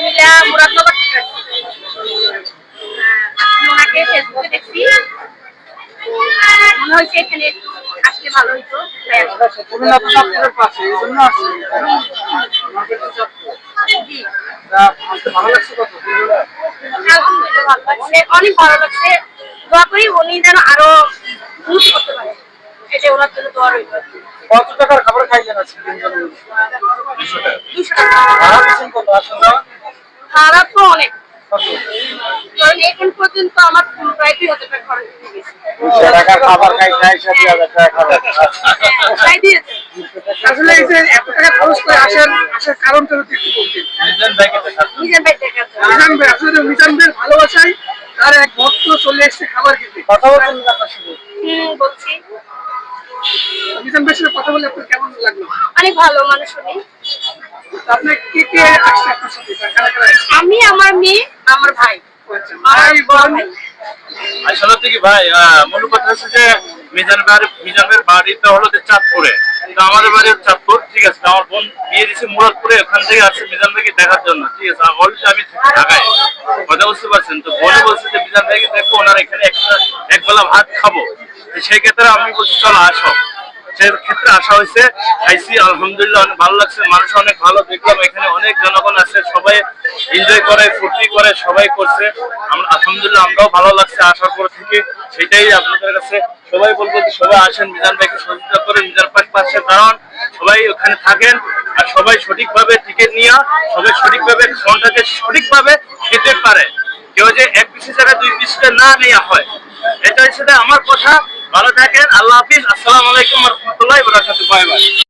কুমিল্লা মুরাদনগর। আমি ওনাকে ফেসবুকে দেখছি। মনে হয়েছে এখানে আসলে ভালো হইতো। তাই কুমিল্লা তো পাশে এই জন্য আসছি ভালো লাগছে কত? অনেক ভালো লাগছে। দোয়া করি উনি যেন আরও উন্নতি করতে পারে। এটা ওনার জন্য দোয়া রইল। কত টাকার খাবার খাইলেন আজকে? দুশো টাকা। কত? আসলে খারাপ তো অনেক। কারণ এখন পর্যন্ত আমার প্রায় দুই হাজার টাকা খরচ হয়ে গেছে। খাবার খাইতে আইসা দুই হাজার টাকা খাবার তাই দিয়েছে। আসলে এই যে এত টাকা খরচ করে আসেন আসার কারণটা যদি একটু বলতেন। নিজের বাড়িতে কাছে মিজান ভাই আসলে মিজান ভাইয়ের ভালোবাসায় তার এক ভক্ত চলে এসেছে খাবার খেতে। কথা বলছেন হুম বলছি। মিজান ভাইয়ের সাথে কথা বলে আপনার কেমন লাগল? অনেক ভালো মানুষ উনি আমি আমার মেয়ে আমার ভাই। আচ্ছা, আমার ভাই বড় বোন। ভাই। আসলে থেকে ভাই মূল কথা হচ্ছে যে মিজান মিজানের বাড়িটা হলো যে চাঁদপুরে। তো আমাদের বাড়ি চাঁদপুর ঠিক আছে? আমার বোন বিয়ে দিচ্ছে মুরাদপুরে ওখান থেকে আসছে মিজান ভাইকে দেখার জন্য ঠিক আছে? অলরেডি আমি ঢাকায়। কথা বুঝতে পারছেন? তো বোনে বলছে যে মিজান ভাইকে দেখো ওনার এখানে একটা এক বেলা ভাত খাব। তো সেই ক্ষেত্রে আমি বলছি চলো আসো। সে ক্ষেত্রে আসা হয়েছে, খাইছি, আলহামদুলিল্লাহ, অনেক ভালো লাগছে, মানুষ অনেক ভালো, দেখলাম এখানে অনেক জনগণ আছে, সবাই এনজয় করে, ফুর্তি করে, সবাই করছে। আমরা, আলহামদুলিল্লাহ, আমরাও ভালো লাগছে, আসার পর থেকে, সেটাই আপনাদের কাছে সবাই বলব যে সবাই আসেন, মিজান ভাইকে সহযোগিতা করেন, মিজান পাশে দাঁড়ান, সবাই ওখানে থাকেন, আর সবাই সঠিকভাবে টিকিট নিয়ে, সবাই সঠিকভাবে খাওয়াটাকে সঠিকভাবে খেতে পারে। কেউ যে এক পিসের জায়গায়, দুই পিসটা না নেওয়া হয় এটা হচ্ছে আমার কথা। ভালো থাকেন আল্লাহ হাফিজ। আসসালামু আলাইকুম রহমতুল্লাহ বারাকাতুহু। Bye bye